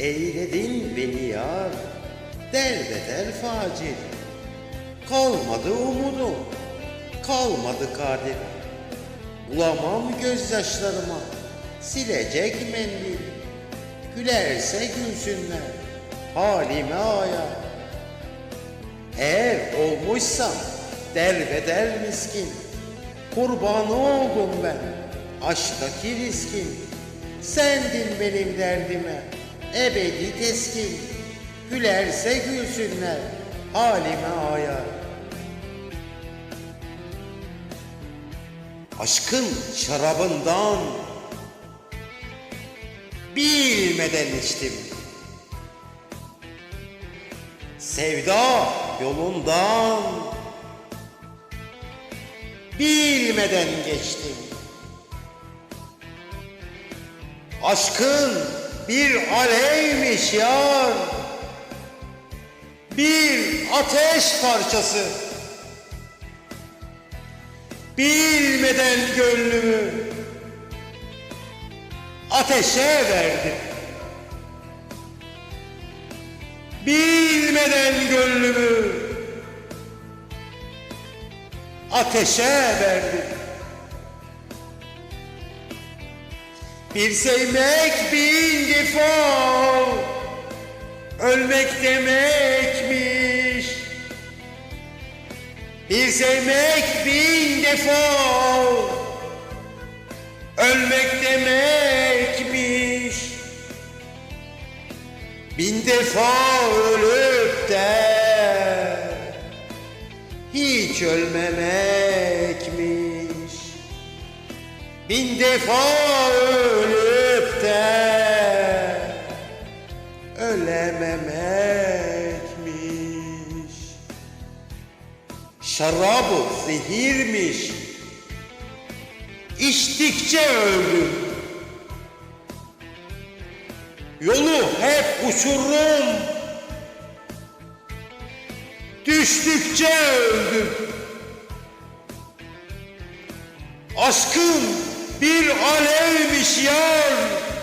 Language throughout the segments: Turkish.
Eyledin beni yar, derbeder facir. Kalmadı umudum, kalmadı kadir. Bulamam gözyaşlarıma, silecek mendil. Gülerse gülsünler, halime aya. Eğer olmuşsam derbeder miskin. Kurbanı oldum ben, aşktaki riskin. Sendin benim derdime, ebedi teskin. Gülerse gülsünler, halime aya. Aşkın şarabından bilmeden içtim. Sevda yolundan bilmeden geçtim. Aşkın bir alevmiş yar, bir ateş parçası. Bilmeden gönlümü ateşe verdim. Bilmeden gönlümü ateşe verdim. Bir sevmek bin defa ölmek demekmiş. Bir sevmek bin defa ölmek demekmiş. Bin defa ölüp de hiç ölmemekmiş. Bin defa ölüp ölememekmiş. Şarabı zehirmiş. İçtikçe öldüm. Yolu hep uçurum. Düştükçe öldüm. Aşkın bir alevmiş yar.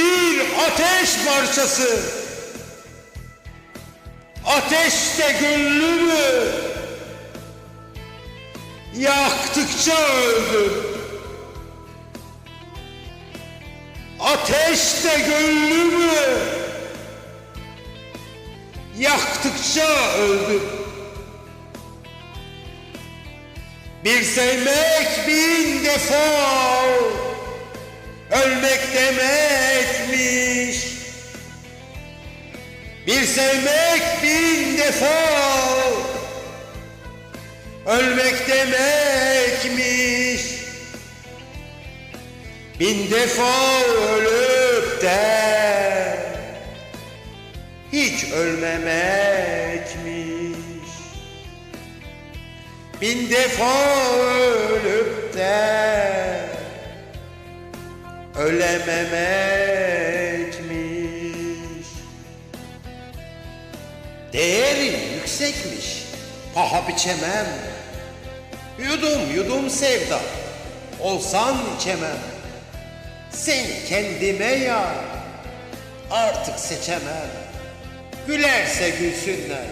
Bir ateş parçası. Ateşte gönlümü yaktıkça öldüm. Ateşte gönlümü yaktıkça öldüm. Bir sevmek bin defa ölmek demekmiş. Bir sevmek bin defa ölmek demekmiş. Bin defa ölüp de hiç ölmemekmiş. Bin defa ölüp de ölememekmiş. Değeri yüksekmiş, paha biçemem. Yudum yudum sevda, olsan içemem. Seni kendime ya, artık seçemem. Gülerse gülsünler,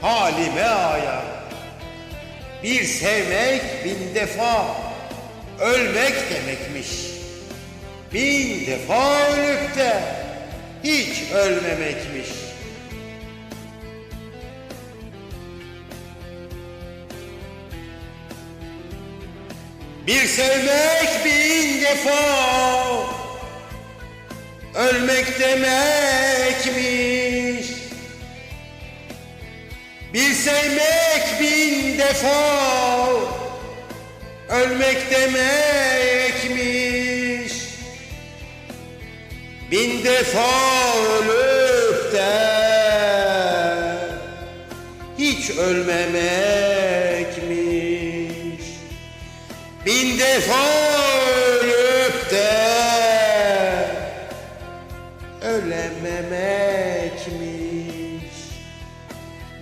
halime aya. Bir sevmek bin defa ölmek demekmiş. Bin defa ölüp de hiç ölmemekmiş. Bir sevmek bin defa ölmek demekmiş. Bir sevmek bin defa ölmek demekmiş. De hiç ölmemekmiş. Bin defa ölüp de ölememekmiş.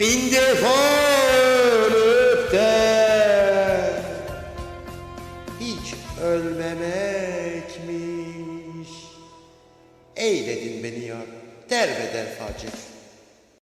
Bin defa ölüp de hiç ölmemekmiş. Eyledin beni ya. Derbeder facir